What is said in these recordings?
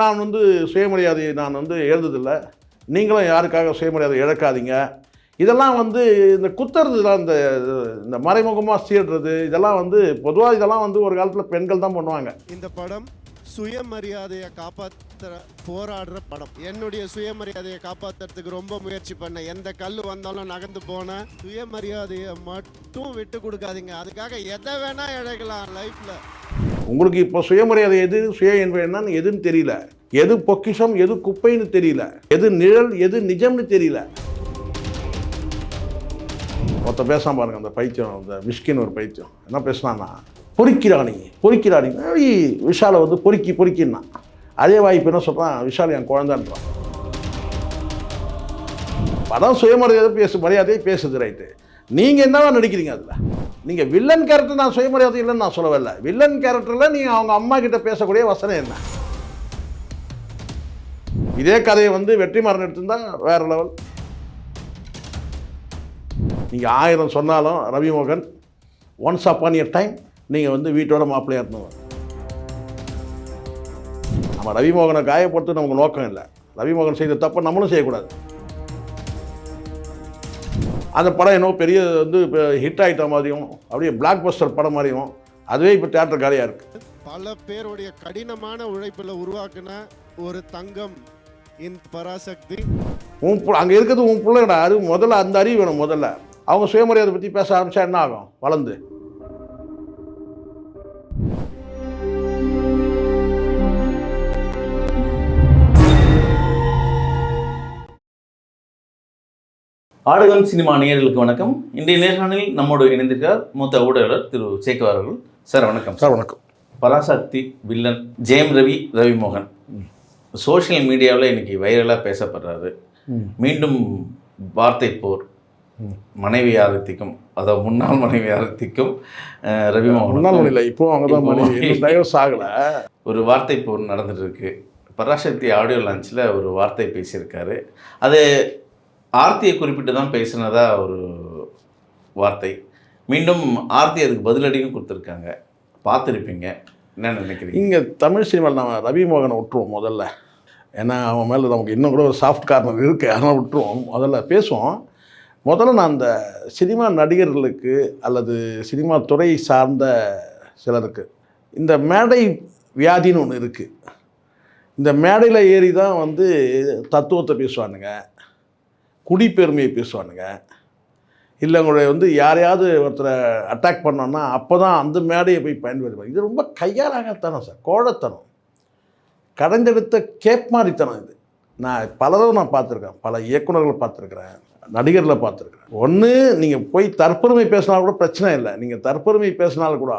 நான் வந்து சுயமரியாதையை நான் வந்து எழுந்ததில்லை நீங்களும் யாருக்காக சுயமரியாதை இழக்காதீங்க. இதெல்லாம் வந்து இந்த குத்துறது தான் இந்த இந்த மறைமுகமாக சீடுறது இதெல்லாம் வந்து பொதுவாக இதெல்லாம் வந்து ஒரு காலத்தில் பெண்கள் தான் பண்ணுவாங்க. இந்த படம் சுயமரியாதையை காப்பாற்ற போராடுற படம். என்னுடைய சுயமரியாதையை காப்பாத்துறதுக்கு ரொம்ப முயற்சி பண்ணேன். எந்த கல் வந்தாலும் நகர்ந்து போனேன். சுயமரியாதையை மட்டும் விட்டு கொடுக்காதீங்க. அதுக்காக எதை வேணா இழக்கலாம் லைஃப்ல உங்களுக்கு இப்போ சுயமரியாதை எது சுய என்பது என்னன்னு எதுன்னு தெரியல. எது பொக்கிஷம் எது குப்பைன்னு தெரியல. எது நிழல் எது நிஜம்னு தெரியல. மொத்த பேசாம பாருங்க அந்த பைத்தியம் அந்த மிஷ்கின் ஒரு பைத்தியம். என்ன பேசினான்னா பொறிக்கிறானி பொறிக்கிறானி. ஐய், விஷாலை வந்து பொறுக்கி பொறுக்கின்னா. அதே வாய்ப்பு என்ன சொல்கிறான் விஷால் என் குழந்தைன்றான். படம் சுயமரியாதை பேசு மரியாதையை பேசுது ரைட்டு நீங்கள் என்னவா நடிக்கிறீங்க அதில்? நீங்கள் வில்லன் கேரக்டர் நான் சுயமரியாதை இல்லைன்னு நான் சொல்லவே இல்லை வில்லன் கேரக்டரில் நீங்கள் அவங்க அம்மா கிட்ட பேசக்கூடிய வசனம் என்ன? இதே கதையை வந்து வெற்றிமாறன் எடுத்திருந்தா வேற லெவல் நீங்கள் ஆயிரம் சொன்னாலும் Ravi Mohan once upon year time நீங்கள் வந்து வீட்டோட மாப்பிள்ளையாக இருந்தவங்க நம்ம ரவிமோகனை காயப்படுத்த நமக்கு நோக்கம் இல்லை. ரவிமோகன் செய்த தப்பை நம்மளும் செய்யக்கூடாது. அந்த படம் என்னவோ பெரிய வந்து இப்போ ஹிட் ஆகிட்ட மாதிரியும் அப்படியே பிளாக் பஸ்டர் படம் மாதிரியும் அதுவே இப்போ தேட்டர் காலியாக இருக்குது பல பேருடைய கடினமான உழைப்புல உருவாக்குன ஒரு தங்கம் இந்த பராசக்தி. உன் அங்கே இருக்கிறது உன் பிள்ளைடா அது முதல்ல அந்த அறிவு வேணும் முதல்ல. அவங்க சுயமரியாதை பற்றி பேச ஆரம்பிச்சா என்ன ஆகும்? வளர்ந்து. ஆடுகளம் சினிமா நேயர்களுக்கு வணக்கம். இன்றைய நேர்காணலில் நம்மோடு இணைந்திருக்கிறார் மூத்த ஊடகர் திரு சேகர் அவர்கள். சார் வணக்கம். சார் வணக்கம். பராசக்தி வில்லன் ஜெயம் ரவி ரவிமோகன். சோஷியல் மீடியாவில் இன்னைக்கு வைரலாக பேசப்படுறாரு. மீண்டும் வார்த்தை போர். மனைவி யாரத்திக்கும் அதாவது முன்னாள் மனைவி யாரத்திக்கும் அஹ், ரவிமோகன் முன்னாள் இல்லை இப்போ அவங்க தான் மனைவி. டைவர்ஸ் ஆகலை. ஒரு வார்த்தை போர் நடந்துட்டு இருக்கு பராசக்தி ஆடியோ லான்ச்சில் ஒரு வார்த்தை பேசியிருக்காரு. அது ஆர்த்தியை குறிப்பிட்டு தான் பேசினதா ஒரு வார்த்தை. மீண்டும் ஆர்த்தி அதுக்கு பதிலடியும் கொடுத்துருக்காங்க. பார்த்துருப்பீங்க. என்ன நினைக்கிறீங்க? இங்கே தமிழ் சினிமாவில் நம்ம ரவிமோகனை விட்டுருவோம் முதல்ல. ஏன்னா அவன் மேலே நமக்கு இன்னும் கூட ஒரு சாஃப்ட் கார்னர் இருக்குது அதனால் விட்டுருவோம். முதல்ல பேசுவோம். முதல்ல நான் அந்த சினிமா நடிகர்களுக்கு அல்லது சினிமா துறை சார்ந்த சிலருக்கு இந்த மேடை வியாதின்னு ஒன்று இருக்குது இந்த மேடையில் ஏறி தான் வந்து தத்துவத்தை பேசுவானுங்க. குடிப்பெருமையை பேசுவானுங்க. இல்லை உங்களுடைய வந்து யாரையாவது ஒருத்தரை அட்டாக் பண்ணோன்னா அப்போ தான் அந்த மேடையை போய் பயன்படுத்துவாங்க. இது ரொம்ப கையாளாகத்தனம் சார் கோழத்தனம். கடைஞ்செடுத்த கேப் மாதிரித்தனம் இது. நான் பலரும் நான் பார்த்துருக்கேன். பல இயக்குநர்களை பார்த்துருக்குறேன் நடிகர்களை பார்த்துருக்குறேன். ஒன்று நீங்கள் போய் தற்பெருமை பேசினா கூட பிரச்சனை இல்லை. நீங்கள் தற்பெருமை பேசினாலும் கூட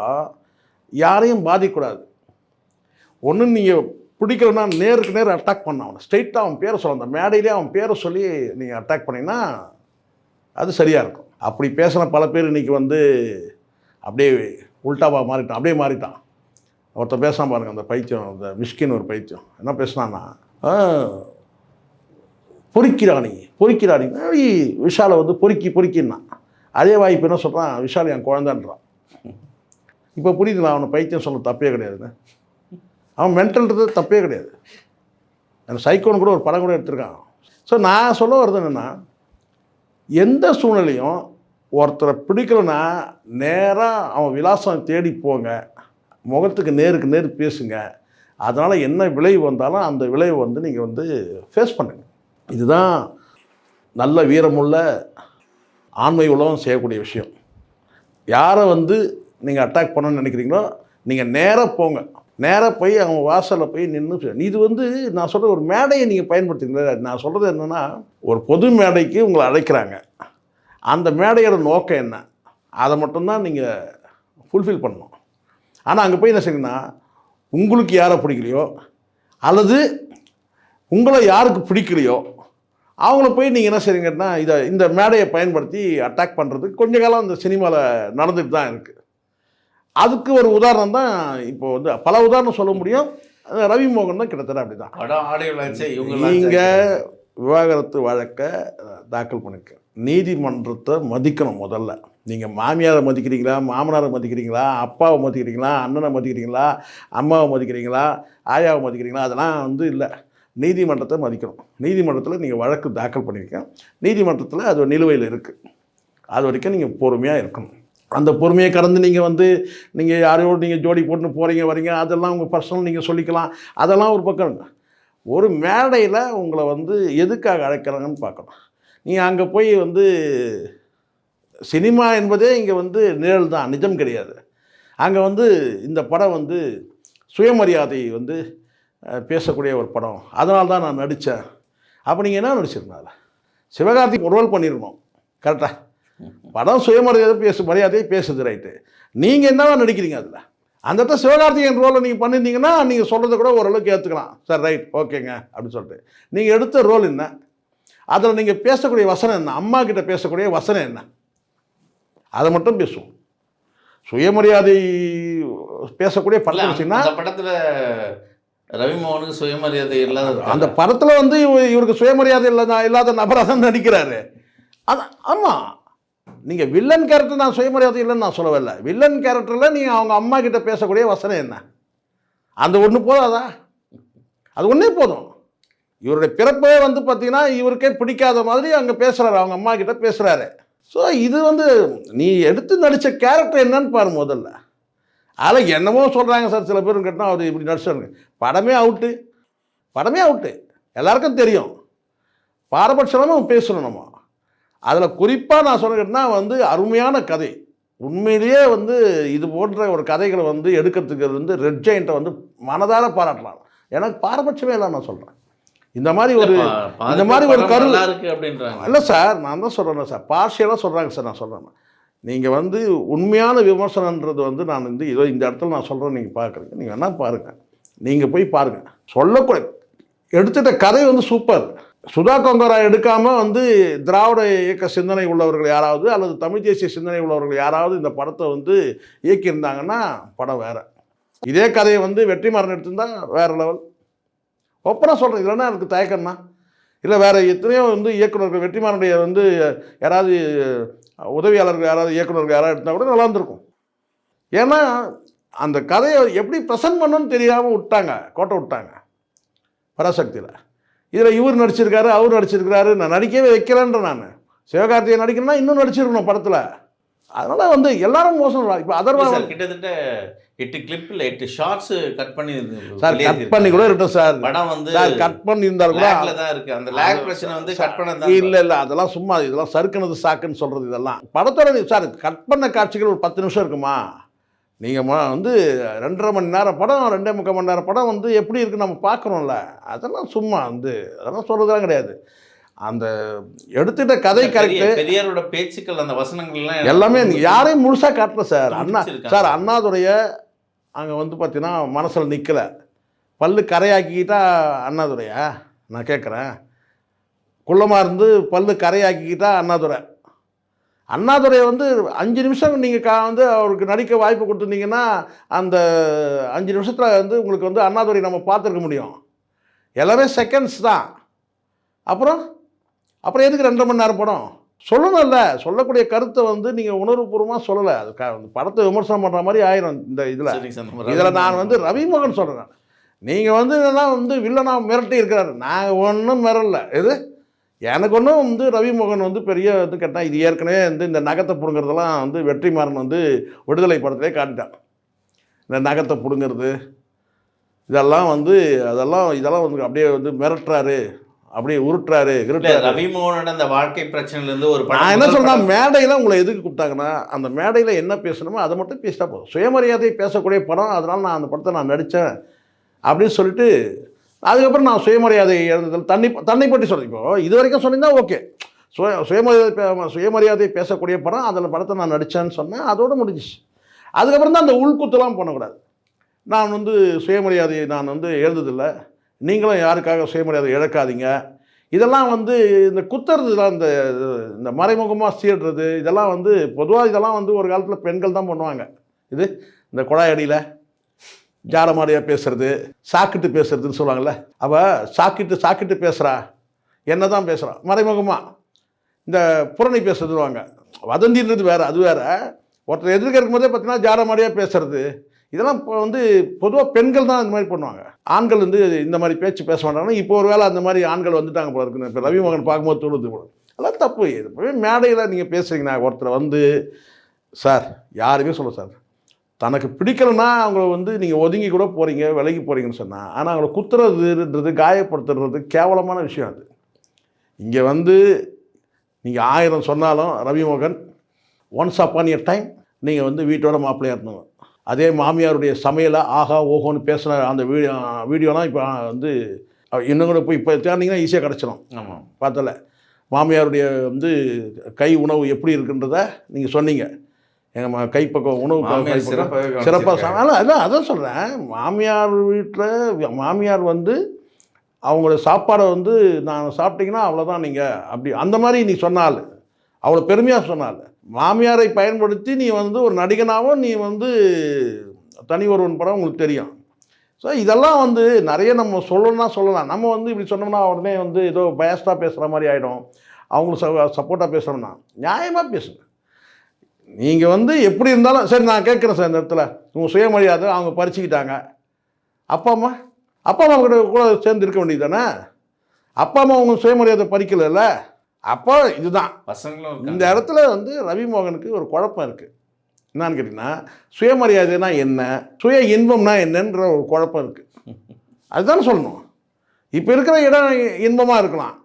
யாரையும் பாதிக்கக்கூடாது. ஒன்று நீங்கள் பிடிக்கலன்னா நேருக்கு நேர் அட்டாக் பண்ண அவனை. ஸ்ட்ரெயிட்டாக அவன் பேரை சொல்ல. அந்த மேடையிலே அவன் பேரை சொல்லி நீங்கள் அட்டாக் பண்ணிங்கன்னா அது சரியாக இருக்கும். அப்படி பேசின பல பேர் இன்றைக்கி வந்து அப்படியே உல்டாவா மாறிட்டான். அப்படியே மாறிட்டான். ஒருத்தர் பேசாம பாருங்க அந்த பைத்தியம் அந்த மிஷ்கின் ஒரு பைத்தியம். என்ன பேசினான்னா "ஆ, பொறிக்கிறாணி விஷாலை வந்து பொறுக்கி பொறுக்கின்னான் அதே வாய்ப்பு என்ன சொல்கிறான் விஷால் என் குழந்தைன்றான். இப்போ புரியுதுங்களா? அவனை பைத்தியம் சொல்ல தப்பே கிடையாதுன்னு. அவன் மென்டல்ன்றது தப்பே கிடையாது. அந்த சைக்கோன்னு கூட ஒரு படம் கூட எடுத்திருக்கான். ஸோ நான் சொல்ல வர்றது என்னென்னா எந்த சூழ்நிலையும் ஒருத்தரை பிடிக்கலன்னா நேராக அவன் விலாசம் தேடி போங்க. முகத்துக்கு நேருக்கு நேர் பேசுங்க. அதனால் என்ன விளைவு வந்தாலும் அந்த விளைவு வந்து நீங்கள் வந்து ஃபேஸ் பண்ணுங்க. இதுதான் நல்ல வீரமுள்ள ஆண்மை உள்ளவன் செய்யக்கூடிய விஷயம். யாரை வந்து நீங்கள் அட்டாக் பண்ணணும்னு நினைக்கிறீங்களோ நீங்கள் நேராக போங்க. நேராக போய் அவங்க வாசலில் போய் நின்று இது வந்து நான் சொல்கிற ஒரு மேடையை நீங்கள் பயன்படுத்துங்களே நான் சொல்கிறது என்னென்னா ஒரு பொது மேடைக்கு உங்களை அழைக்கிறாங்க. அந்த மேடையோட நோக்கம் என்ன? அதை மட்டும்தான் நீங்கள் ஃபுல்ஃபில் பண்ணணும். ஆனால் அங்கே போய் என்ன செய்யணும்னா உங்களுக்கு யாரை பிடிக்கலையோ அல்லது உங்களை யாருக்கு பிடிக்கலையோ அவங்கள போய் நீங்கள் என்ன செய்றீங்கன்னா இதை இந்த மேடையை பயன்படுத்தி அட்டாக் பண்ணுறதுக்கு கொஞ்ச காலம் இந்த சினிமாவில் நடந்துட்டு தான் இருக்குது அதுக்கு ஒரு உதாரணம் தான் இப்போ வந்து பல உதாரணம் சொல்ல முடியும். ரவி மோகன் தான் கிட்டத்தட்ட அப்படி தான் படம் ஆடியோ லான்ச்சே இவங்க நீங்கள் விவாகரத்து வழக்கை தாக்கல் பண்ணியிருக்கேன் நீதிமன்றத்தை மதிக்கணும் முதல்ல. நீங்கள் மாமியாரை மதிக்கிறீங்களா மாமனாரை மதிக்கிறீங்களா அப்பாவை மதிக்கிறீங்களா அண்ணனை மதிக்கிறீங்களா அம்மாவை மதிக்கிறீங்களா ஆயாவை மதிக்கிறீங்களா அதெல்லாம் வந்து இல்லை. நீதிமன்றத்தை மதிக்கணும். நீதிமன்றத்தில் நீங்கள் வழக்கு தாக்கல் பண்ணியிருக்கேன் நீதிமன்றத்தில் அது நிலுவையில் இருக்குது அது வரைக்கும் நீங்கள் பொறுமையாக இருக்கணும். அந்த பொறுமையை கடந்து நீங்கள் வந்து நீங்கள் யாரையோடு நீங்கள் ஜோடி போட்டு போகிறீங்க வரீங்க அதெல்லாம் உங்கள் பர்சனல் நீங்கள் சொல்லிக்கலாம். அதெல்லாம் ஒரு பக்கம் ஒரு மேடையில் உங்களை வந்து எதுக்காக அழைக்கிறாங்கன்னு பார்க்கணும். நீங்கள் அங்கே போய் வந்து சினிமா என்பதே இங்கே வந்து நிழல் தான் நிஜம் கிடையாது. அங்கே வந்து இந்த படம் வந்து சுயமரியாதை வந்து பேசக்கூடிய ஒரு படம். அதனால தான் நான் நடித்தேன். அப்போ நீங்கள் என்ன நடிச்சிருந்தால சிவகார்த்திக் ரோல் பண்ணியிருந்தோம். கரெக்டாக படம் சுயமரியாதை பேசு மரியாதையை பேசுது ரைட்டு நீங்கள் என்னவா நடிக்கிறீங்க அதில்? அந்த இடத்துல சிவகார்த்திகேயன் ரோலை நீங்கள் பண்ணியிருந்தீங்கன்னா நீங்கள் சொல்கிறத கூட ஓரளவுக்கு ஏற்றுக்கலாம் சார் ரைட் ஓகேங்க அப்படின்னு சொல்லிட்டு. நீங்கள் எடுத்த ரோல் என்ன? அதில் நீங்கள் பேசக்கூடிய வசனம் என்ன? அம்மா கிட்ட பேசக்கூடிய வசனம் என்ன? அதை மட்டும் பேசுவோம். சுயமரியாதை பேசக்கூடிய படம் வச்சிங்கன்னா அந்த படத்துல ரவிமோகனுக்கு சுயமரியாதை இல்லாத அந்த படத்தில் வந்து இவ- இவருக்கு சுயமரியாதை இல்லாத இல்லாத நபராக தான் நடிக்கிறாரு. அது ஆமாம் நீங்கள் வில்லன் கேரக்டர் நான் சுயமரியாதை இல்லைன்னு நான் சொல்லவில்லை. வில்லன் கேரக்டரில் நீங்கள் அவங்க அம்மா கிட்ட பேசக்கூடிய வசனம் என்ன? அந்த ஒன்று போதாதா? அது ஒன்றே போதும். இவருடைய பிறப்பே வந்து பார்த்தீங்கன்னா இவருக்கே பிடிக்காத மாதிரி அங்கே பேசுகிறாரு அவங்க அம்மா கிட்ட பேசுகிறாரு ஸோ இது வந்து நீ எடுத்து நடித்த கேரக்டர் என்னன்னு பாரு முதல்ல. அதில் என்னமோ சொல்கிறாங்க சார் சில பேரும் கேட்டால் அவர் இப்படி நடிச்சாருங்க. படமே அவுட்டு படமே அவுட்டு எல்லாருக்கும் தெரியும். பாரபட்சமாக பேசணும் நம்ம. அதில் குறிப்பாக நான் சொன்னேன்னா வந்து அருமையான கதை. உண்மையிலேயே வந்து இது போன்ற ஒரு கதைகளை வந்து எடுக்கிறதுக்கு வந்து ரெட் ஜெயிண்ட்டை வந்து மனதார பாராட்டலாம். எனக்கு பாரபட்சமே இல்லை நான் சொல்கிறேன் இந்த மாதிரி ஒரு இந்த மாதிரி ஒரு கரு- நல்லா இருக்கு அப்படின்றாங்க. இல்லை சார் நான் தான் சொல்கிறேன் சார். பார்ஷியலாக சொல்கிறாங்க சார் நான் சொல்கிறேன் நீங்கள் வந்து உண்மையான விமர்சனன்றது வந்து நான் வந்து இதோ இந்த இடத்துல நான் சொல்கிறேன் நீங்கள் பார்க்குறீங்க நீங்கள் வேணா பாருங்கள் நீங்கள் போய் பாருங்கள் சொல்லக்கூட எடுத்துட்ட கதை வந்து சூப்பர். சுதா கொங்கரா எடுக்காமல் வந்து திராவிட இயக்க சிந்தனை உள்ளவர்கள் யாராவது அல்லது தமிழ் தேசிய சிந்தனை உள்ளவர்கள் யாராவது இந்த படத்தை வந்து இயக்கியிருந்தாங்கன்னா படம் வேறு. இதே கதையை வந்து வெற்றிமாறன் எடுத்திருந்தா வேறு லெவல். ஒப்பனாக சொல்கிறேன் இல்லைன்னா எனக்கு தயக்கம்னா? இல்லை வேறு எத்தனையோ வந்து இயக்குனர்கள் வெற்றிமாறனுடைய வந்து யாராவது உதவியாளர்கள் யாராவது இயக்குனர்கள் யாராவது எடுத்தால் கூட நல்லா இருந்திருக்கும். ஏன்னா அந்த கதையை எப்படி ப்ரெசன்ட் பண்ணணும்னு தெரியாமல் விட்டாங்க கோட்டை விட்டாங்க பராசக்தியில். இதில் இவர் நடிச்சிருக்காரு அவர் நடிச்சிருக்கிறாரு. நான் நடிக்கவே வைக்கலன்ற நான். சிவகார்த்திகை நடிக்கணும்னா இன்னும் நடிச்சிருக்கணும் படத்தில். அதனால் வந்து எல்லாரும் மோசம் இப்போ அதர்வா சார் கிட்டத்தட்ட எட்டு கிளிப்ல எட்டு ஷார்ட்ஸ் கட் பண்ணி சார் கட் பண்ணி கூட இருக்கட்டும் சார். படம் வந்து சார் கட் பண்ணி இருந்தால் கூட தான் இருக்கு. அந்த லேக் பிரச்சனை வந்து கட் பண்ண இல்ல இல்ல அதெல்லாம் சும்மா இதெல்லாம் சறுக்குனது சாக்குன்னு சொல்றது இதெல்லாம். படத்தோட சார் கட் பண்ண காட்சிகள் ஒரு பத்து நிமிஷம் இருக்குமா? நீங்க ம- வந்து ரெண்டரை மணி நேரம் படம் ரெண்டே முக்கால் மணி நேரம் படம் வந்து எப்படி இருக்கு நம்ம பார்க்குறோம்ல அதெல்லாம் சும்மா வந்து அதெல்லாம் சொல்றதுலாம் கிடையாது. அந்த எடுத்துட்ட கதை கரெக்டு பெரியாரோட பேச்சுக்கள் அந்த வசனங்கள் எல்லாம் யாரையும் முழுசா காட்டல சார் அண்ணா. சார் அண்ணாதுடைய அங்கே வந்து பார்த்தீங்கன்னா மனசில் நிற்கல பல்லு கரையாக்கிக்கிட்டா அண்ணாதுரையா? நான் கேட்குறேன் குள்ளமாக இருந்து பல்லு கரையாக்கிக்கிட்டா அண்ணாதுரை. அண்ணாதுரை வந்து அஞ்சு நிமிஷம் நீங்கள் கா வந்து அவருக்கு நடிக்க வாய்ப்பு கொடுத்துருந்தீங்கன்னா அந்த அஞ்சு நிமிஷத்தில் வந்து உங்களுக்கு வந்து அண்ணாதுரை நம்ம பார்த்துருக்க முடியும். எல்லாமே செகண்ட்ஸ் தான். அப்புறம் அப்புறம் எதுக்கு ரெண்டரை மணி நேரம் படம்? சொல்லணும்ல. சொல்லக்கூடிய கருத்தை வந்து நீங்கள் உணர்வுபூர்வமாக சொல்லலை. அது க- படத்தை விமர்சனம் பண்ணுற மாதிரி ஆயிரும் இந்த இதில். இதில் நான் வந்து ரவிமோகன் சொல்கிறேன் நீங்கள் வந்து என்னன்னா வந்து வில்லனா மிரட்டி இருக்கிறாரு. நான் ஒன்றும் மிரளல எது? எனக்கு ஒன்றும் வந்து ரவிமோகன் வந்து பெரிய இது கேட்டால் இது ஏற்கனவே வந்து இந்த நகத்தை பிடுங்கிறதெல்லாம் வந்து வெற்றிமாறன் வந்து விடுதலை படத்திலே காட்டிட்டான். இந்த நகத்தை பிடுங்கிறது இதெல்லாம் வந்து அதெல்லாம் இதெல்லாம் வந்து அப்படியே வந்து மிரட்டுறாரு அப்படியே உருட்டுறாரு ரவிமோகனோட அந்த வாழ்க்கை பிரச்சனைல இருந்து ஒரு நான் என்ன படம் மேடையில் உங்களை எதுக்கு கூப்பிட்டாங்கன்னா அந்த மேடையில் என்ன பேசணுமோ அதை மட்டும் பேசிட்டா போதும். சுயமரியாதை பேசக்கூடிய படம் அதனால் நான் அந்த படத்தை நான் நடித்தேன் அப்படின்னு சொல்லிட்டு அதுக்கப்புறம் நான் சுயமரியாதை எழுதுதல் தன்னை தன்னை பற்றி சொல்றேன். இப்போ இது வரைக்கும் சொன்னீங்கன்னா ஓகே. சுய சுயமரியாதை பே- சுயமரியாதை பேசக்கூடிய படம் அதில் படத்தை நான் நடித்தேன்னு சொன்னேன். அதோட முடிஞ்சிச்சு. அதுக்கப்புறம் தான் அந்த உள்குத்துலாம் பண்ணக்கூடாது நான் வந்து சுயமரியாதையை நான் வந்து எழுந்ததில்லை நீங்களும் யாருக்காக சுயமரியாதை இழக்காதீங்க. இதெல்லாம் வந்து இந்த குத்துறதுலாம் இந்த இந்த மறைமுகமாக சீடுறது இதெல்லாம் வந்து பொதுவாக இதெல்லாம் வந்து ஒரு காலத்தில் பெண்கள் தான் பண்ணுவாங்க. இது இந்த குழாய் அடியில். ஜாடமாடியாக பேசுறது சாக்கிட்டு பேசுறதுன்னு சொல்லுவாங்கள்ல அவள் சாக்கிட்டு சாக்கிட்டு பேசுகிறா என்ன தான் பேசுகிறான் மறைமுகமாக இந்த புறணி பேசுறதுவாங்க வதந்தின்றது வேறு அது வேற. ஒருத்தர் எதிர்க்க இருக்கும்போதே பார்த்தீங்கன்னா ஜாடமாடியாக பேசுறது. இதெல்லாம் இப்போ வந்து பொதுவாக பெண்கள் தான் இந்த மாதிரி பண்ணுவாங்க. ஆண்கள் வந்து இந்த மாதிரி பேச்சு பேச மாட்டாங்கன்னா இப்போ ஒரு வேளை அந்த மாதிரி ஆண்கள் வந்துட்டாங்க போல இருக்குது இப்போ ரவிமோகன் பார்க்கும்போது தோணுது போல. அதெல்லாம் தப்பு. இது போய் மேடையில் நீங்கள் பேசுறீங்கன்னா ஒருத்தர் வந்து சார் யாருமே சொல்ல சார் தனக்கு பிடிக்கலன்னா அவங்கள வந்து நீங்கள் ஒதுங்கி கூட போகிறீங்க விலகி போகிறீங்கன்னு சொன்னால் ஆனால் அவங்கள குத்துறதுன்றது காயப்படுத்துறது கேவலமான விஷயம் அது. இங்கே வந்து நீங்கள் ஆயிரம் சொன்னாலும் Ravi Mohan once upon year time நீங்கள் வந்து வீட்டோட மாப்பிள்ளையா இருந்தவங்க. அதே மாமியாருடைய சமையலை ஆஹா ஓஹோன்னு பேசின அந்த வீடியோ வீடியோலாம் இப்போ வந்து இன்னும் கூட போய் இப்போ தேர்ந்தீங்கன்னா ஈஸியாக கிடச்சிரும். ஆமாம் பார்த்தல. மாமியாருடைய வந்து கை உணவு எப்படி இருக்குன்றத நீங்கள் சொன்னீங்க. எங்கள் கைப்பக்கம் உணவு சிறப்பாக கவனிச்சிருக்காங்க. அதான் அதான் சொல்கிறேன் மாமியார் வீட்டில் மாமியார் வந்து அவங்களோட சாப்பாடை வந்து நான் சாப்பிட்டீங்கன்னா அவ்வளோதான் நீங்கள் அப்படி அந்த மாதிரி நீ சொன்னால் அவ்வளோ பெருமையாக சொன்னால் மாமியாரை பயன்படுத்தி நீ வந்து ஒரு நடிகனாகவும் நீ வந்து தனி ஒருவன் படம் உங்களுக்கு தெரியும். ஸோ இதெல்லாம் வந்து நிறைய நம்ம சொல்லணும்னா சொல்லலாம். நம்ம வந்து இப்படி சொன்னோம்னா உடனே வந்து ஏதோ பயஸ்டாக பேசுகிற மாதிரி ஆகிடும் அவங்களுக்கு சப்போர்ட்டாக பேசுகிறோம்னா நியாயமாக பேசுங்க. நீங்கள் வந்து எப்படி இருந்தாலும் சரி நான் கேட்குறேன் சார் இந்த இடத்துல. உங்கள் சுயமரியாதை அவங்க பறிச்சுக்கிட்டாங்க. அப்பா அம்மா அப்பா அம்மா கூட கூட சேர்ந்து இருக்க வேண்டியது தானே அப்பா அம்மா உங்க சுயமரியாதை பறிக்கலைல்ல? அப்போ இதுதான். பசங்களும் இந்த. இடத்துல வந்து ரவிமோகனுக்கு ஒரு குழப்பம் இருக்குது என்னன்னு கேட்டிங்கன்னா சுயமரியாதைனா என்ன? சுய இன்பம்னா என்னன்ற ஒரு குழப்பம் இருக்குது அதுதான் சொல்லணும். இப்போ இருக்கிற இடம் இன்பமாக இருக்கலாம்.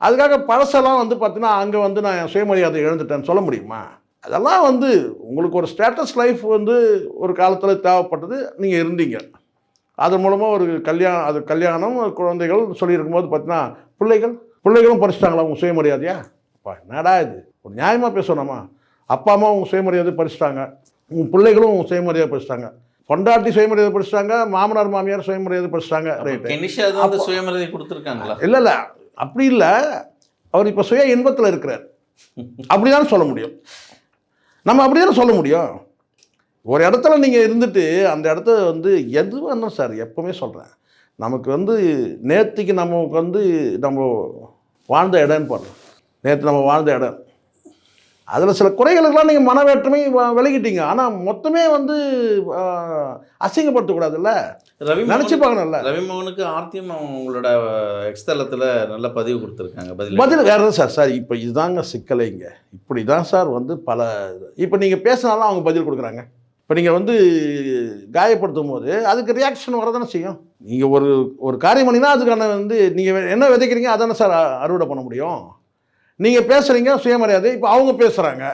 அதுக்காக பழசெல்லாம் வந்து பார்த்தீங்கன்னா அங்கே வந்து நான் சுயமரியாதை இழந்துட்டேன்னு சொல்ல முடியுமா? அதெல்லாம் வந்து உங்களுக்கு ஒரு ஸ்டேட்டஸ் லைஃப் வந்து ஒரு காலத்தில் தேவைப்பட்டது நீங்கள் இருந்தீங்க. அது மூலமாக ஒரு கல்யாணம் அது கல்யாணம் குழந்தைகள் சொல்லியிருக்கும்போது பார்த்தீங்கன்னா பிள்ளைகள் பிள்ளைகளும் பறிச்சிட்டாங்களா உங்கள் சுயமரியாதையா? அப்பா என்னடா இது? ஒரு நியாயமாக பேசணுமா? அப்பா அம்மா உங்கள் சுயமரியாதை பறிச்சிட்டாங்க. உங்கள் பிள்ளைகளும் உங்கள் சுயமரியாதை பறிச்சிட்டாங்க. பொண்டாட்டி சுயமரியாதை பறிச்சிட்டாங்க மாமனார் மாமியார் சுயமரியாதை பறிச்சிட்டாங்க. அப்ப ரைட்டு சுயமரியாதை கொடுத்துருக்காங்களா? இல்லை இல்லை. அப்படி இல்லை. அவர் இப்போ சுய இன்பத்தில் இருக்கிறார். அப்படிதான் சொல்ல முடியும். நம்ம அப்படியே சொல்ல முடியும்? ஒரு இடத்துல நீங்கள் இருந்துட்டு அந்த இடத்த வந்து எது வேணும் சார் எப்பவுமே சொல்கிறேன் நமக்கு வந்து நேற்றுக்கு நமக்கு வந்து நம்ம வாழ்ந்த இடம்னு போடுறோம் நேற்று நம்ம வாழ்ந்த இடம். அதில் சில குறைகளுக்கெல்லாம் நீங்கள் மனவேற்றுமை விலகிட்டீங்க. ஆனால் மொத்தமே வந்து அசிங்கப்படுத்தக்கூடாதுல்ல? ரவி நினச்சி பார்க்கணும்ல? ரவிமோகனுக்கு ஆர்த்தியும் அவங்களோட எக்ஸ் தளத்துல நல்ல பதிவு கொடுத்துருக்காங்க பதில் பதில் வேறு சார் சார் இப்போ இதுதாங்க சிக்கலை இங்கே. இப்படி தான் சார் வந்து பல இப்போ நீங்கள் பேசினாலும் அவங்க பதில் கொடுக்குறாங்க. இப்போ நீங்கள் வந்து காயப்படுத்தும் போது அதுக்கு ரியாக்ஷன் வரதானே செய்யும்? நீங்கள் ஒரு ஒரு காரியம் பண்ணினா அதுக்கான வந்து நீங்கள் என்ன விதைக்கிறீங்க அதானே சார் அறுவடை பண்ண முடியும்? நீங்கள் பேசுகிறீங்க சுயமரியாதை இப்போ அவங்க பேசுகிறாங்க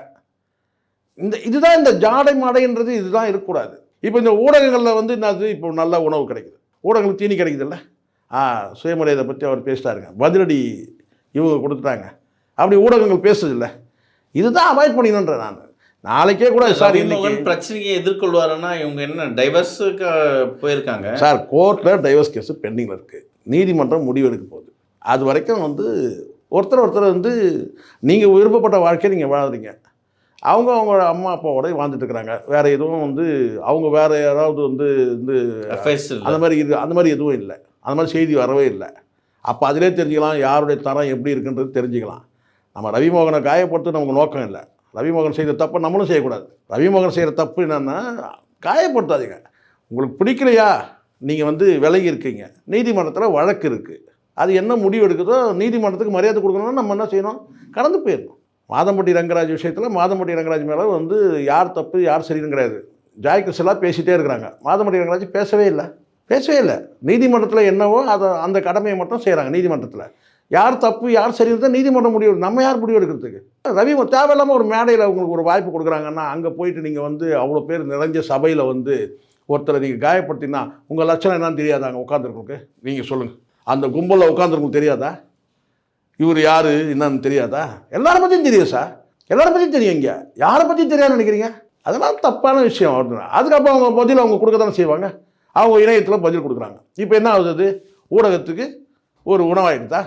இந்த இதுதான் இந்த ஜாடை மாடைன்றது இதுதான் இருக்கக்கூடாது. இப்போ இந்த ஊடகங்களில் வந்து என்னது இப்போ நல்ல உணவு கிடைக்குது. ஊடகங்களுக்கு தீனி கிடைக்குதுல்ல? ஆ சுயமரியாதை பற்றி அவர் பேசிட்டாருங்க. பதிலடி இவங்க கொடுத்துட்டாங்க. அப்படி ஊடகங்கள் பேசுதில்ல. இதுதான் அவாய்ட் பண்ணிக்கணுன்ற நான். நாளைக்கே கூட சார் இன்னைக்கு பிரச்சனையை எதிர்கொள்வாருன்னா இவங்க என்ன டைவர்ஸுக்கு போயிருக்காங்க? சார் கோர்ட்டில் டைவர்ஸ் கேஸ் பெண்டிங்கில் இருக்குது நீதிமன்றம் முடிவு எடுக்க போகுது. அது வரைக்கும் வந்து ஒருத்தர் ஒருத்தர் வந்து நீங்கள் விருப்பப்பட்ட வாழ்க்கையை நீங்கள் வாழுறீங்க. அவங்க அவங்களோட அம்மா அப்பாவோட வாழ்ந்துட்டு இருக்கிறாங்க. வேற எதுவும் வந்து அவங்க வேற யாராவது வந்து வந்து அந்த மாதிரி இது அந்த மாதிரி எதுவும் இல்லை. அந்த மாதிரி செய்தி வரவே இல்லை. அப்போ அதிலே தெரிஞ்சுக்கலாம் யாருடைய தரம் எப்படி இருக்குன்றது தெரிஞ்சுக்கலாம். நம்ம ரவிமோகனை காயப்படுத்த நமக்கு நோக்கம் இல்லை. ரவிமோகன் செய்த தப்பை நம்மளும் செய்யக்கூடாது. ரவிமோகன் செய்கிற தப்பு என்னென்னா காயப்படுத்தாதீங்க. உங்களுக்கு பிடிக்கலையா? நீங்கள் வந்து விலகி இருக்கீங்க. நீதிமன்றத்தில் வழக்கு இருக்குது அது என்ன முடிவு எடுக்குதோ நீதிமன்றத்துக்கு மரியாதை கொடுக்கணும்னா நம்ம என்ன செய்யணும்? கடந்து போயிடணும். மாதம்பட்டி ரங்கராஜ் விஷயத்தில் மாதம்பட்டி ரங்கராஜ் மேலே வந்து யார் தப்பு யார் சரின்னு கிடையாது. ஜாய் கிருஷ்ணலாக பேசிகிட்டே இருக்கிறாங்க. மாதம்பட்டி ரங்கராஜ் பேசவே இல்லை. பேசவே இல்லை. நீதிமன்றத்தில் என்னவோ அதை அந்த கடமையை மட்டும் செய்கிறாங்க நீதிமன்றத்தில். யார் தப்பு யார் சரின்னு நீதிமன்றம் முடிவு நம்ம யார் முடிவு எடுக்கிறதுக்கு? ரவி தேவையில்லாமல் ஒரு மேடையில் உங்களுக்கு ஒரு வாய்ப்பு கொடுக்குறாங்கன்னா அங்கே போயிட்டு நீங்கள் வந்து அவ்வளோ பேர் நிறைஞ்ச சபையில் வந்து ஒருத்தரை நீங்கள் காயப்படுத்தினா உங்கள் லட்சணம் என்னன்னு தெரியாதாங்க உட்காந்துருக்கோங்க நீங்கள் சொல்லுங்கள் அந்த கும்பலில் உட்காந்துருக்கும் தெரியாதா? இவர் யார் என்னன்னு தெரியாதா? எல்லாரை பற்றியும் தெரியும் சார். எல்லாரை பற்றியும் தெரியும் இங்கே. யாரை பற்றியும் தெரியாதுன்னு நினைக்கிறீங்க? அதெல்லாம் தப்பான விஷயம். அதுக்கப்புறம் அவங்க பதில் அவங்க கொடுக்க தானே செய்வாங்க? அவங்க இணையத்தில் பதில் கொடுக்குறாங்க. இப்போ என்ன ஆகுது? ஊடகத்துக்கு ஒரு உணவாயிடுதா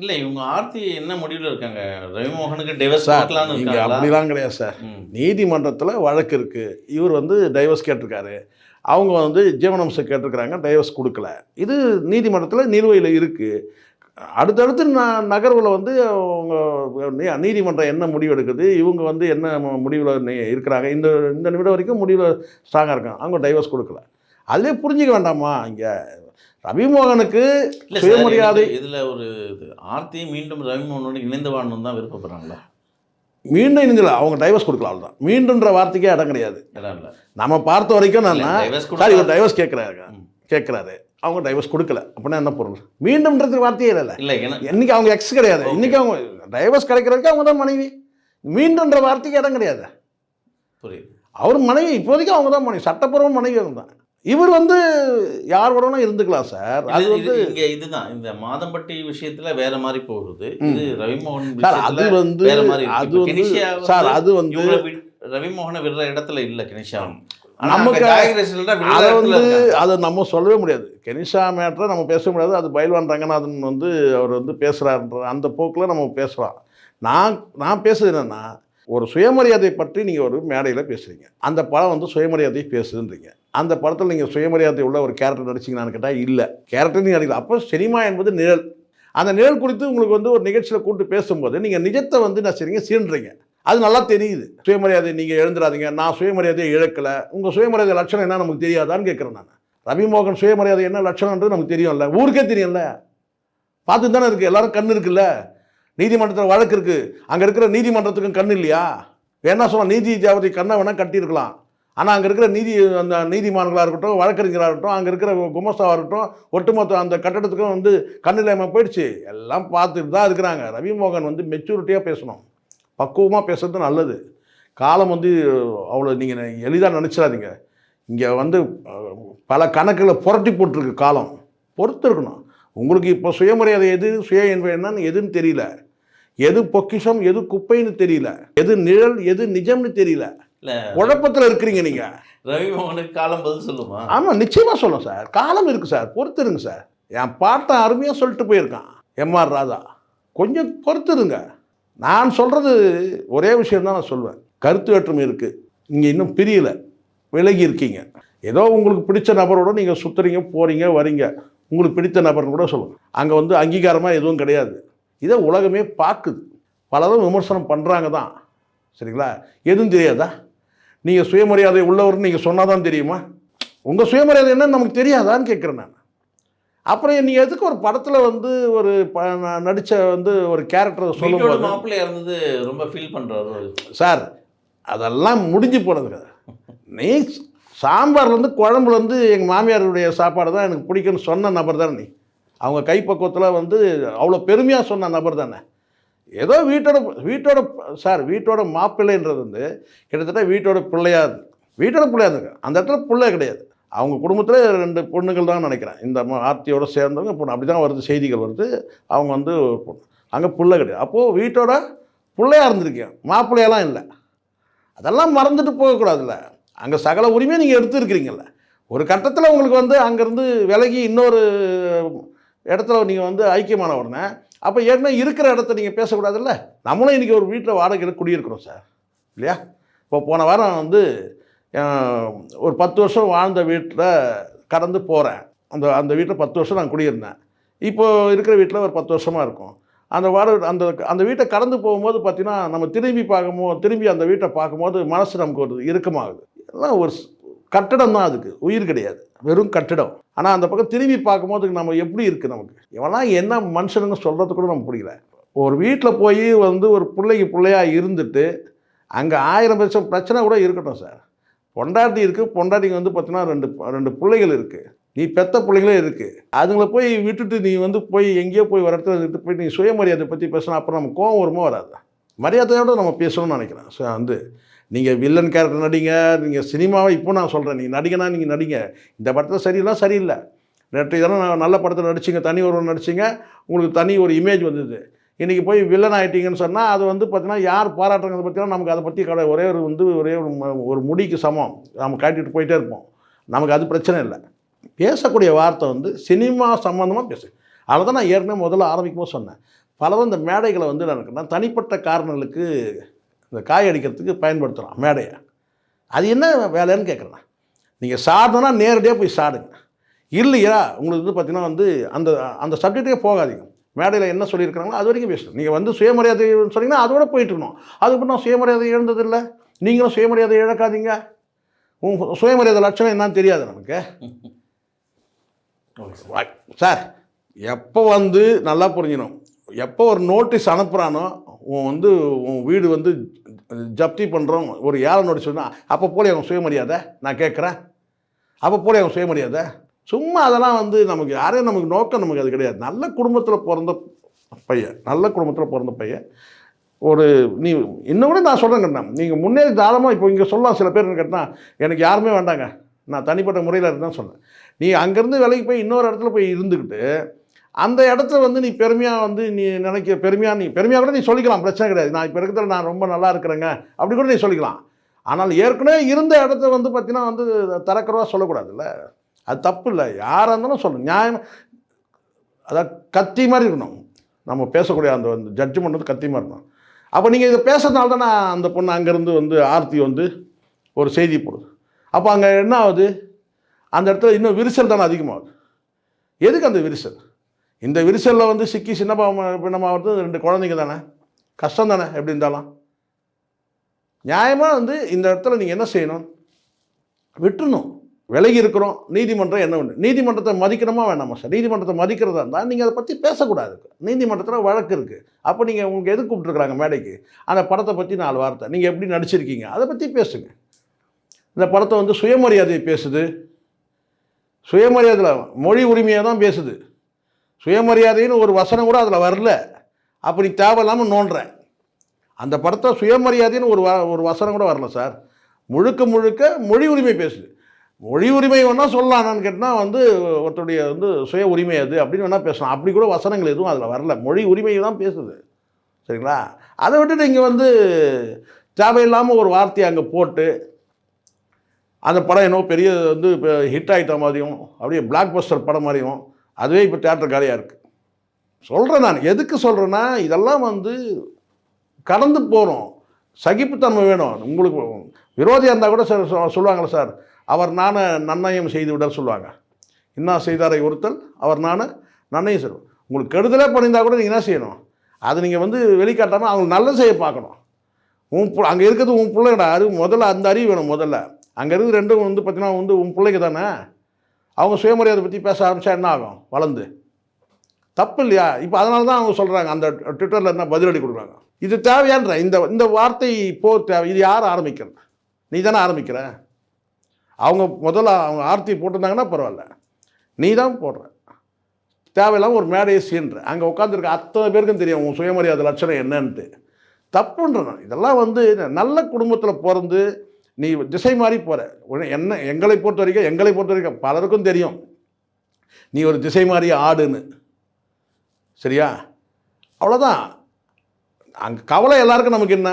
இல்ல இவங்க ஆர்த்தி என்ன முடிவுல இருக்காங்க? ரவிமோகனுக்கு டைவர்ஸ் அப்படிலாம் கிடையாது சார். நீதிமன்றத்தில் வழக்கு இருக்குது இவர் வந்து டைவர்ஸ் கேட்டிருக்காரு. அவங்க வந்து ஜீவனம்சம் கேட்டிருக்கிறாங்க டைவர்ஸ் கொடுக்கல. இது நீதிமன்றத்தில் நிலுவையில் இருக்குது அடுத்தடுத்து ந நகர்வில் வந்து அவங்க நீதிமன்றம் என்ன முடிவு எடுக்குது இவங்க வந்து என்ன முடிவில் இருக்கிறாங்க? இந்த இந்த நிமிடம் வரைக்கும் முடிவில் ஸ்ட்ராங்காக இருக்காங்க. அவங்க டைவர்ஸ் கொடுக்கல. அதிலே புரிஞ்சிக்க வேண்டாமா இங்கே? ரவிமோகனுக்கு சுயமரியாதை இதுல ஒரு இது. ஆர்த்தி மீண்டும் ரவிமோகனோடு இணைந்து வாழணும் தான் விருப்பப்படுறாங்களா. மீண்டும் இணைஞ்சல அவங்க டைவர்ஸ் கொடுக்கலாம் அவ்வளோதான் மீண்டும்ன்ற வார்த்தைக்கே இடம் கிடையாது. நம்ம பார்த்த வரைக்கும் நான் சார் இவர் டைவர்ஸ் கேட்குறாரு. கேட்குறாரு. அவங்க டைவர்ஸ் கொடுக்கல. அப்படின்னா என்ன பொருள்? மீண்டும்ன்றதுக்கு வார்த்தையே இல்லை. இல்ல இன்னைக்கு அவங்க எக்ஸ் கிடையாது. இன்னைக்கு அவங்க டைவர்ஸ் கிடைக்கிறதுக்கு அவங்க தான் மனைவி. மீண்டுன்ற வார்த்தைக்கு இடம் கிடையாது. புரியுது. அவர் மனைவி இப்போதைக்கு அவங்க தான் மனைவி. சட்டப்பூர்வ மனைவி அவங்க தான். இவர் வந்து யார் வேணாலும் இருந்துக்கலாம் சார். அது வந்து இங்க இதுதான். இந்த மாதம்பட்டி விஷயத்துல வேற மாதிரி போகுது. இது ரவிமோகன் சார் அது வந்து வேற மாதிரி. அது வந்து சார் அது வந்து ரவிமோகனை விடுற இடத்துல இல்ல ஆனா நமக்கு அதை வந்து. அதை நம்ம சொல்லவே முடியாது. கெனிஷா மேட்ரை நம்ம பேச முடியாது. அது பைல்வான் ரங்கநாதன் வந்து அவர் வந்து பேசுகிறாருன்ற அந்த போக்கில் நம்ம பேசலாம். நான் நான் பேசுறது என்னென்னா ஒரு சுயமரியாதை பற்றி நீங்கள் ஒரு மேடையில் பேசுகிறீங்க அந்த படம் வந்து சுயமரியாதை பேசுதுன்றீங்க. அந்த படத்தில் நீங்கள் சுயமரியாதை உள்ள ஒரு கேரக்டர் நடிச்சிங்கன்னு கேட்டால் இல்லை. கேரக்டர் நீங்கள் நடிக்கல. அப்போ சினிமா என்பது நிழல். அந்த நிழல் குறித்து உங்களுக்கு வந்து ஒரு நிகழ்ச்சியில் கூப்பிட்டு பேசும்போது நீங்கள் நிஜத்தை வந்து என்ன சரிங்க சீன்றீங்க அது நல்லா தெரியுது. சுயமரியாதை நீங்கள் எழுந்துடாதீங்க நான் சுயமரியாதையை இழக்கலை. உங்கள் சுயமரியாதை லட்சணம் என்ன நமக்கு தெரியாதான்னு கேட்குறேன் நான். ரவிமோகன் சுயமரியாதை என்ன லட்சணம்ன்றது நமக்கு தெரியும்ல. ஊருக்கே தெரியும்ல. பார்த்து தானே இருக்குது எல்லாரும் கண் இருக்குல்ல. நீதிமன்றத்தில் வழக்கு இருக்குது அங்கே இருக்கிற நீதிமன்றத்துக்கும் கண் இல்லையா? வேணா சொல்லலாம். நீதி ஜாபத்தை கண்ணை வேணால் கட்டியிருக்கலாம். ஆனால் அங்கே இருக்கிற நீதி அந்த நீதிமான்களாக இருக்கட்டும் வழக்கறிஞராக இருக்கட்டும் அங்கே இருக்கிற குமஸ்தாவாக இருக்கட்டும் ஒட்டுமொத்த அந்த கட்டடத்துக்கும் வந்து கண்ணில்லாமல் போயிடுச்சு. எல்லாம் பார்த்துட்டு தான் இருக்கிறாங்க. ரவிமோகன் வந்து மெச்சூரிட்டியாக பேசணும். பக்குவமாக பேசுறது நல்லது. காலம் வந்து அவ்வளோ நீங்கள் எளிதாக நினச்சிடாதீங்க. இங்கே வந்து பல கணக்குகளை புரட்டி போட்டிருக்கு காலம். பொறுத்து இருக்கணும் உங்களுக்கு இப்போ சுயமரியாதை எது சுய என்பது என்னன்னு எதுன்னு தெரியல. எது பொக்கிஷம் எது குப்பைன்னு தெரியல. எது நிழல் எது நிஜம்னு தெரியல. குழப்பத்தில் இருக்கிறீங்க நீங்கள் ரவிமோகனுக்கு காலம் பதில் சொல்லுமா? ஆமாம் நிச்சயமாக சொல்லும் சார். காலம் இருக்குது சார். பொறுத்துருங்க சார். என் பாட்டை அருமையாக சொல்லிட்டு போயிருக்கான் எம்ஆர் ராதா. கொஞ்சம் பொறுத்துருங்க நான் சொல்கிறது ஒரே விஷயம் தான் நான் சொல்வேன். கருத்து வேற்றுமை இருக்குது நீங்கள் இன்னும் பிரியல. விலகி இருக்கீங்க. ஏதோ உங்களுக்கு பிடிச்ச நபரோட நீங்கள் சுற்றுறீங்க போகிறீங்க வரீங்க. உங்களுக்கு பிடித்த நபர்னு கூட சொல்லுங்கள் அங்கே வந்து அங்கீகாரமாக எதுவும் கிடையாது. இதை உலகமே பார்க்குது. பலரும் விமர்சனம் பண்ணுறாங்க தான். சரிங்களா? எதுவும் தெரியாதா? நீங்கள் சுயமரியாதை உள்ளவர்னு நீங்கள் சொன்னால் தான் தெரியுமா? உங்கள் சுயமரியாதை என்னன்னு நமக்கு தெரியாதான்னு கேட்குறேன் நான். அப்புறம் நீங்கள் எதுக்கு ஒரு படத்தில் வந்து ஒரு ப ந- நடிச்ச வந்து ஒரு கேரக்டரை சொல்லும்போது மாப்பிள்ளை இறந்தது ரொம்ப ஃபீல் பண்றாரு சார் அதெல்லாம் முடிஞ்சு போனதுங்க. நீ சாம்பார்லேருந்து குழம்புலேருந்து எங்கள் மாமியாருடைய சாப்பாடு தான் எனக்கு பிடிக்கும்னு சொன்ன நபர் தானே நீ. அவங்க கைப்பக்குவத்தில் வந்து அவ்வளோ பெருமையாக சொன்ன நபர் தானே. ஏதோ வீட்டோட வீட்டோட சார் வீட்டோட மாப்பிள்ளைன்றது வந்து கிட்டத்தட்ட வீட்டோட பிள்ளையா இருந்து வீட்டோட பிள்ளையாதுங்க அந்த இடத்துல பிள்ளை கிடையாது. அவங்க குடும்பத்தில் ரெண்டு பொண்ணுகள் தான் நினைக்கிறேன். இந்த ஆர்த்தியோடு சேர்ந்தவங்க பொண்ணு. அப்படி தான் வருது செய்திகள் வருது. அவங்க வந்து பொண்ணு. அங்கே பிள்ளை கிடையாது. அப்போது வீட்டோட பிள்ளையாக இருந்திருக்கேன். மாப்பிள்ளையெல்லாம் இல்லை. அதெல்லாம் மறந்துட்டு போகக்கூடாதுல்ல. அங்கே சகல உரிமையை நீங்கள் எடுத்துருக்கிறீங்கல்ல. ஒரு கட்டத்தில் உங்களுக்கு வந்து அங்கேருந்து விலகி இன்னொரு இடத்துல நீங்கள் வந்து ஐக்கியமான உடனே அப்போ ஏற்கனவே இருக்கிற இடத்த நீங்கள் பேசக்கூடாதுல்ல? நம்மளும் இன்றைக்கி ஒரு வீட்டில் வாடகையில் குடியிருக்கிறோம் சார். இல்லையா? இப்போ போன வாரம் வந்து ஒரு பத்து வருஷம் வாழ்ந்த வீட்டில் கடந்து போகிறேன் அந்த அந்த வீட்டில் பத்து வருஷம் நான் குடியிருந்தேன். இப்போது இருக்கிற வீட்டில் ஒரு பத்து வருஷமாக இருக்கும். அந்த வாடகை அந்த அந்த வீட்டை கடந்து போகும்போது பார்த்தீங்கன்னா நம்ம திரும்பி பார்க்கும்போது திரும்பி அந்த வீட்டை பார்க்கும்போது மனசு நமக்கு ஒரு இறுக்கமாகுது எல்லாம் ஒரு ஸ்- கட்டடம் தான் அதுக்கு. உயிர் கிடையாது. வெறும் கட்டிடம். ஆனால் அந்த பக்கம் திரும்பி பார்க்கும்போது நம்ம எப்படி இருக்குது நமக்கு? இவெல்லாம் என்ன மனுஷனுங்க சொல்கிறது கூட நம்ம பிடிக்கல ஒரு வீட்டில் போய் வந்து ஒரு பிள்ளைக்கு பிள்ளையாக இருந்துட்டு அங்கே ஆயிரம் லட்சம் பிரச்சனை கூட இருக்கட்டும் சார். பொண்டாட்டி இருக்குது பொண்டாட்டிங்க வந்து பார்த்தீங்கன்னா ரெண்டு ரெண்டு பிள்ளைகள் இருக்குது நீ பெத்த பிள்ளைங்களே இருக்குது அதுங்களை போய் விட்டுட்டு நீ வந்து போய் எங்கேயோ போய் ஒரு இடத்துல போய் நீ சுயமரியாதை பற்றி பேசினா அப்புறம் நம்ம கோவம் வருமோ வராது? மரியாதையோடு நம்ம பேசணும்னு நினைக்கிறேன். ஸோ வந்து நீங்கள் வில்லன் கேரக்டர் நடிங்க நீங்கள் சினிமாவை இப்போ நான் சொல்கிறேன் நீங்கள் நடிகனா நீங்கள் நடிங்க. இந்த படத்தில் சரியில்லை சரியில்லை. நேற்று இதெல்லாம் நான் நல்ல படத்தில் நடிச்சிங்க தனி ஒருவன் நடிச்சிங்க உங்களுக்கு தனி ஒரு இமேஜ் வந்தது. இன்றைக்கி போய் வில்லன் ஆகிட்டீங்கன்னு சொன்னால் அது வந்து பார்த்திங்கன்னா யார் பாராட்டுறதை பற்றினா நமக்கு அதை பற்றி கடை ஒரே ஒரு வந்து ஒரே ஒரு ஒரு முடிக்கு சமம். நம்ம காட்டிகிட்டு போயிட்டே இருப்போம். நமக்கு அது பிரச்சனை இல்லை. பேசக்கூடிய வார்த்தை வந்து சினிமா சம்மந்தமாக பேசு. அதை தான் நான் ஏற்கனவே முதல்ல ஆரம்பிக்கும் போது சொன்னேன். பலரும் இந்த மேடைகளை வந்து நான் தனிப்பட்ட காரணங்களுக்கு இந்த காய் அடிக்கிறதுக்கு பயன்படுத்துகிறோம் மேடையை. அது என்ன வேலைன்னு கேட்குறேன் நீங்கள் சாடணும்னா நேரடியாக போய் சாடுங்க. இல்லையா? உங்களுக்கு வந்து பார்த்தீங்கன்னா வந்து அந்த அந்த சப்ஜெக்டே போகாதீங்க. மேடையில் என்ன சொல்லியிருக்கிறாங்களோ அது வரைக்கும் பேசணும் நீங்கள் வந்து சுயமரியாதை சொன்னீங்கன்னா அதோட போயிட்டு இருக்கணும். அதுக்கு நான் சுயமரியாதை இழந்ததில்லை நீங்களும் சுயமரியாதை இழக்காதீங்க. உங்கள் சுயமரியாதை லட்சணம் என்னன்னு தெரியாது நமக்கு. ஓகே சார் சார் எப்போ வந்து நல்லா புரிஞ்சிடும். எப்போ ஒரு நோட்டீஸ் அனுப்புகிறானோ உன் வந்து உன் வீடு வந்து ஜப்தி பண்ணுறோம் ஒரு ஏழனோட சொன்னால் அப்போ போல அவன் சுயமரியாதை நான் கேட்குறேன். அப்போ போல அவன் சுயமரியாதை. சும்மா அதெல்லாம் வந்து நமக்கு யாரையும் நமக்கு நோக்கம் நமக்கு அது கிடையாது. நல்ல குடும்பத்தில் பிறந்த பையன் நல்ல குடும்பத்தில் பிறந்த பையன். ஒரு நீ இன்னும் கூட நான் சொல்கிறேன் கேட்டேன் நீங்கள் முன்னேறி தாராளமாக இப்போ இங்கே சொல்லலாம் சில பேர் கேட்டால் எனக்கு யாருமே வேண்டாங்க. நான் தனிப்பட்ட முறையில் இருந்தால் சொன்னேன். நீ அங்கேருந்து வேலைக்கு போய் இன்னொரு இடத்துல போய் இருந்துக்கிட்டு அந்த இடத்துல வந்து நீ பெருமையாக வந்து நீ நினைக்க பெருமையாக நீ பெருமையாக கூட நீ சொல்லிக்கலாம் பிரச்சனை கிடையாது. நான் இப்போ இருக்கிறதுல நான் ரொம்ப நல்லா இருக்கிறேங்க. அப்படி கூட நீ சொல்லிக்கலாம். ஆனால் ஏற்கனவே இருந்த இடத்த வந்து பார்த்தீங்கன்னா வந்து தரக்குறவா சொல்லக்கூடாதுல்ல. அது தப்பு இல்லை. யாராக இருந்தாலும் சொல்லணும் நியாயம் அதாவது கத்தி மாதிரி இருக்கணும். நம்ம பேசக்கூடிய அந்த வந்து ஜட்ஜ்மெண்ட் வந்து கத்தி மாதிரி இருக்கணும். அப்போ நீங்கள் இதை பேசுறதுனால தான் நான் அந்த பொண்ணு அங்கேருந்து வந்து ஆர்த்தி வந்து ஒரு செய்தி போடுது. அப்போ அங்கே என்ன ஆகுது? அந்த இடத்துல இன்னும் விரிசல் தானே அதிகமாகுது. எதுக்கு அந்த விரிசல்? இந்த விரிசலில் வந்து சிக்கி சின்ன பின்னமாகிறது ரெண்டு குழந்தைங்க தானே? கஷ்டம் தானே எப்படி இருந்தாலும். நியாயமாக வந்து இந்த இடத்துல நீங்கள் என்ன செய்யணும்? விட்டுணும். விலகி இருக்கிறோம். நீதிமன்றம் என்ன ஒன்று நீதிமன்றத்தை மதிக்கணுமா வேணாமா சார்? நீதிமன்றத்தை மதிக்கிறதா இருந்தால் நீங்கள் அதை பற்றி பேசக்கூடாது. நீதிமன்றத்தில் வழக்கு இருக்குது அப்போ நீங்கள் உங்களுக்கு எது கூப்பிட்ருக்குறாங்க மேடைக்கு? அந்த படத்தை பற்றி நாலு வார்த்தை. நீங்கள் எப்படி நடிச்சிருக்கீங்க? அதை பற்றி பேசுங்க. இந்த படத்தை வந்து சுயமரியாதை பேசுது. சுயமரியாதையில் மொழி உரிமையாக தான் பேசுது. சுயமரியாதைன்னு ஒரு வசனம் கூட அதில் வரல. அப்படி தேவையில்லாமல் நோண்டுறேன். அந்த படத்தை சுயமரியாதைன்னு ஒரு வ ஒரு வசனம் கூட வரல சார். முழுக்க முழுக்க மொழி உரிமை பேசுது. மொழி உரிமை வேணால் சொல்லலாம் என்னன்னு கேட்டால் வந்து ஒருத்தருடைய வந்து சுய உரிமை அது அப்படின்னு வேணால் பேசலாம். அப்படி கூட வசனங்கள் எதுவும் அதில் வரல. மொழி உரிமையை தான் பேசுது. சரிங்களா? அதை விட்டுட்டு இங்கே வந்து தேவையில்லாமல் ஒரு வார்த்தையை அங்கே போட்டு அந்த படம் என்னவோ பெரிய வந்து இப்போ ஹிட் ஆகிட்ட மாதிரியும் அப்படியே பிளாக் பஸ்டர் படம் மாதிரியும் அதுவே இப்போ தேட்டர் காலியாக இருக்குது சொல்கிறேன் நான். எதுக்கு சொல்கிறேன்னா இதெல்லாம் வந்து கடந்து போகிறோம் சகிப்புத்தன்மை வேணும். உங்களுக்கு விரோதியாக இருந்தால் கூட சார் சொ- சொல்லுவாங்களே சார். அவர் நான் நன்னயம் செய்து விட சொல்லுவாங்க. என்ன செய்தாரை ஒருத்தல் அவர் நான் நன்னயம் செய்வோம் உங்களுக்கு கெடுதலே பண்ணியிருந்தால் கூட நீங்கள் என்ன செய்யணும்? அது நீங்கள் வந்து வெளிக்காட்டாமல் அவங்களுக்கு நல்லது செய்ய பார்க்கணும். உன் பு அங்கே இருக்கிறது உன் பிள்ளைடா. அது முதல்ல அந்த அறிவு வேணும் முதல்ல. அங்கே இருக்கிறது ரெண்டும் வந்து பார்த்தீங்கன்னா வந்து உன் பிள்ளைங்க தானே? அவங்க சுயமரியாதை பற்றி பேச ஆரம்பித்தா என்ன ஆகும்? வளர்ந்து. தப்பு இல்லையா இப்போ அதனால தான் அவங்க சொல்கிறாங்க அந்த ட்விட்டரில் என்ன பதிலடி கொடுக்குறாங்க. இது தேவையான்ற இந்த இந்த வார்த்தை இப்போ தேவை இது யார் ஆரம்பிக்கிறது நீ தானே ஆரம்பிக்கிற அவங்க முதல்ல அவங்க ஆர்த்தி போட்டிருந்தாங்கன்னா பரவாயில்ல. நீ தான் போடுற. தேவையில்லாமல் ஒரு மேடையை சீன்ற. அங்கே உட்காந்துருக்க அத்தனை பேருக்கும் தெரியும் உன் சுயமரியாதை லட்சணம் என்னன்ட்டு. தப்புன்ற இதெல்லாம் வந்து நல்ல குடும்பத்தில் பிறந்து நீ திசை மாறி போகிற என்ன எங்களை பொறுத்த வரைக்கும் எங்களை பொறுத்த வரைக்கும் பலருக்கும் தெரியும். நீ ஒரு திசை மாறிய ஆடுன்னு. சரியா? அவ்வளோதான் அங்கே கவலை எல்லாருக்கும் நமக்கு என்ன?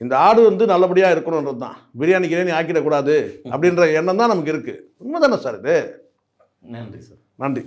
இந்த ஆடு வந்து நல்லபடியாக இருக்கணுன்றது தான் பிரியாணி கிரியாணி ஆக்கிடக்கூடாது அப்படின்ற எண்ணம் தான் நமக்கு இருக்குது உண்மை தானே சார் இது? நன்றி சார். நன்றி.